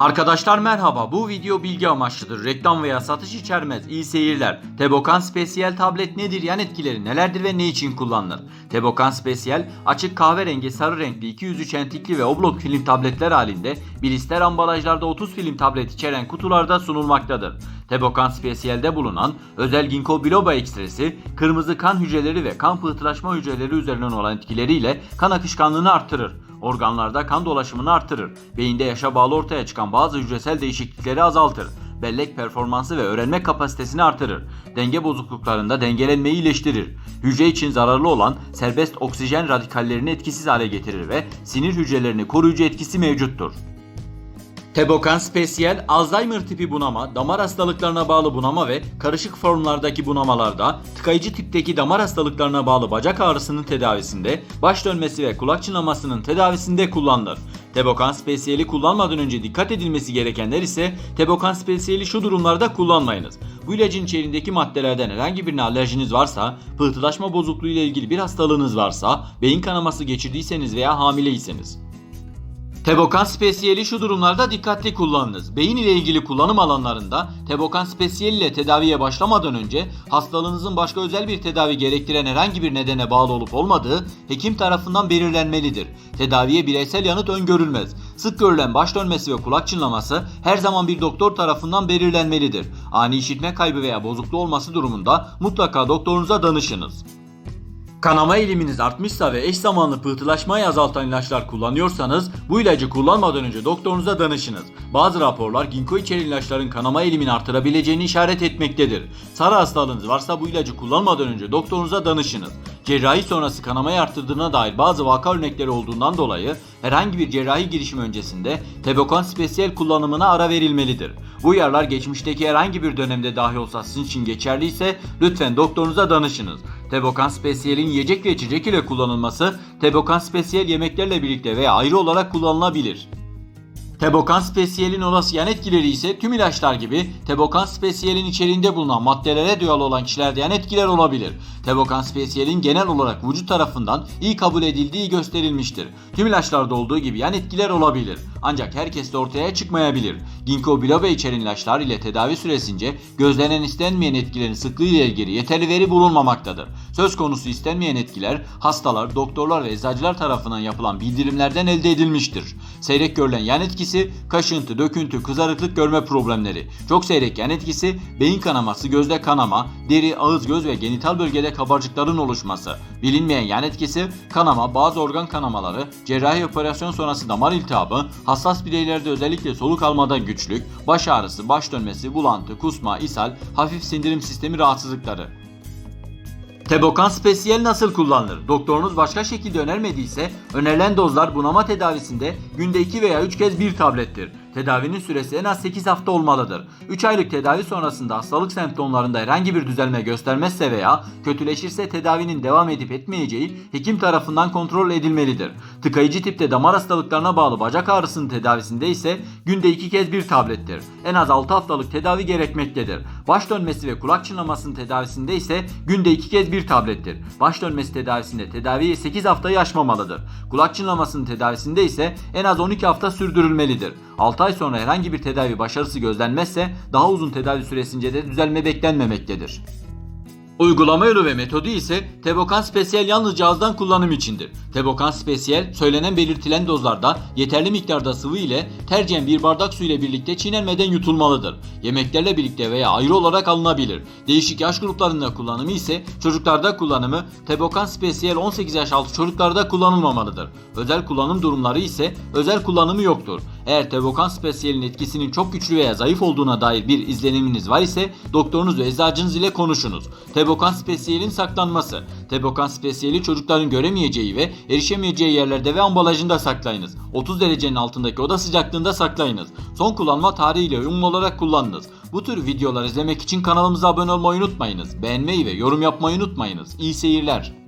Arkadaşlar merhaba. Bu video bilgi amaçlıdır. Reklam veya satış içermez. İyi seyirler. Tebokan Spesiyel tablet nedir? Yan etkileri nelerdir ve ne için kullanılır? Tebokan Spesiyel açık kahverengi sarı renkli 203 entikli ve oblok film tabletler halinde blister ambalajlarda 30 film tablet içeren kutularda sunulmaktadır. Tebokan Spesiyel'de bulunan özel ginkgo biloba ekstresi kırmızı kan hücreleri ve kan pıhtılaşma hücreleri üzerinden olan etkileriyle kan akışkanlığını artırır. Organlarda kan dolaşımını artırır. Beyinde yaşa bağlı ortaya çıkan bazı hücresel değişiklikleri azaltır. Bellek performansı ve öğrenme kapasitesini artırır. Denge bozukluklarında dengelenmeyi iyileştirir. Hücre için zararlı olan serbest oksijen radikallerini etkisiz hale getirir ve sinir hücrelerini koruyucu etkisi mevcuttur. Tebokan Spesiyel, Alzheimer tipi bunama, damar hastalıklarına bağlı bunama ve karışık formlardaki bunamalarda, tıkayıcı tipteki damar hastalıklarına bağlı bacak ağrısının tedavisinde, baş dönmesi ve kulak çınlamasının tedavisinde kullanılır. Tebokan Spesiyeli kullanmadan önce dikkat edilmesi gerekenler ise Tebokan Spesiyeli şu durumlarda kullanmayınız. Bu ilacın içeriğindeki maddelerden herhangi birine alerjiniz varsa, pıhtılaşma bozukluğu ile ilgili bir hastalığınız varsa, beyin kanaması geçirdiyseniz veya hamileyseniz. Tebokan spesiyeli şu durumlarda dikkatli kullanınız. Beyin ile ilgili kullanım alanlarında Tebokan spesiyeli ile tedaviye başlamadan önce hastalığınızın başka özel bir tedavi gerektiren herhangi bir nedene bağlı olup olmadığı hekim tarafından belirlenmelidir. Tedaviye bireysel yanıt öngörülmez. Sık görülen baş dönmesi ve kulak çınlaması her zaman bir doktor tarafından belirlenmelidir. Ani işitme kaybı veya bozukluğu olması durumunda mutlaka doktorunuza danışınız. Kanama eğiliminiz artmışsa ve eş zamanlı pıhtılaşmayı azaltan ilaçlar kullanıyorsanız bu ilacı kullanmadan önce doktorunuza danışınız. Bazı raporlar ginkgo içeren ilaçların kanama eğilimini artırabileceğini işaret etmektedir. Sarı hastalığınız varsa bu ilacı kullanmadan önce doktorunuza danışınız. Cerrahi sonrası kanamayı arttırdığına dair bazı vaka örnekleri olduğundan dolayı herhangi bir cerrahi girişim öncesinde Tebokan spesiyel kullanımına ara verilmelidir. Bu uyarılar geçmişteki herhangi bir dönemde dahi olsa sizin için geçerliyse lütfen doktorunuza danışınız. Tebokan Spesiyel'in yiyecek ve içecek ile kullanılması Tebokan Spesiyel yemeklerle birlikte veya ayrı olarak kullanılabilir. Tebokan Spesiyel'in olası yan etkileri ise tüm ilaçlar gibi Tebokan Spesiyel'in içeriğinde bulunan maddelere duyarlı olan kişilerde yan etkiler olabilir. Tebokan Spesiyel'in genel olarak vücut tarafından iyi kabul edildiği gösterilmiştir. Tüm ilaçlarda olduğu gibi yan etkiler olabilir. Ancak herkeste ortaya çıkmayabilir. Ginkgo biloba içeren ilaçlar ile tedavi süresince gözlenen istenmeyen etkilerin sıklığı ile ilgili yeterli veri bulunmamaktadır. Söz konusu istenmeyen etkiler hastalar, doktorlar ve eczacılar tarafından yapılan bildirimlerden elde edilmiştir. Seyrek görülen yan etkisi kaşıntı, döküntü, kızarıklık görme problemleri. Çok seyrek yan etkisi beyin kanaması, gözde kanama, deri, ağız, göz ve genital bölgede kabarcıkların oluşması. Bilinmeyen yan etkisi kanama, bazı organ kanamaları, cerrahi operasyon sonrası damar iltihabı, hassas bireylerde özellikle soluk almada güçlük, baş ağrısı, baş dönmesi, bulantı, kusma, ishal, hafif sindirim sistemi rahatsızlıkları. Tebokan spesiyel nasıl kullanılır? Doktorunuz başka şekilde önermediyse önerilen dozlar bunama tedavisinde günde 2 veya 3 kez bir tablettir. Tedavinin süresi en az 8 hafta olmalıdır. 3 aylık tedavi sonrasında hastalık semptomlarında herhangi bir düzelme göstermezse veya kötüleşirse tedavinin devam edip etmeyeceği hekim tarafından kontrol edilmelidir. Tıkayıcı tipte damar hastalıklarına bağlı bacak ağrısının tedavisinde ise günde 2 kez bir tablettir. En az 6 haftalık tedavi gerekmektedir. Baş dönmesi ve kulak çınlamasının tedavisinde ise günde 2 kez bir tablettir. Baş dönmesi tedavisinde tedaviyi 8 haftayı aşmamalıdır. Kulak çınlamasının tedavisinde ise en az 12 hafta sürdürülmelidir. 6 ay sonra herhangi bir tedavi başarısı gözlenmezse daha uzun tedavi süresince de düzelme beklenmemektedir. Uygulama yolu ve metodu ise Tebokan Spesiyel yalnız cihazdan kullanım içindir. Tebokan Spesiyel söylenen belirtilen dozlarda yeterli miktarda sıvı ile tercihen bir bardak su ile birlikte çiğnenmeden yutulmalıdır. Yemeklerle birlikte veya ayrı olarak alınabilir. Değişik yaş gruplarında kullanımı ise çocuklarda kullanımı Tebokan Spesiyel 18 yaş altı çocuklarda kullanılmamalıdır. Özel kullanım durumları ise özel kullanımı yoktur. Eğer Tebokan Spesiyel'in etkisinin çok güçlü veya zayıf olduğuna dair bir izleniminiz var ise doktorunuz ve eczacınız ile konuşunuz. Tebokan Spesiyel'in saklanması. Tebokan Spesiyel'i çocukların göremeyeceği ve erişemeyeceği yerlerde ve ambalajında saklayınız. 30 derecenin altındaki oda sıcaklığında saklayınız. Son kullanma tarihiyle uyumlu olarak kullanınız. Bu tür videolar izlemek için kanalımıza abone olmayı unutmayınız. Beğenmeyi ve yorum yapmayı unutmayınız. İyi seyirler.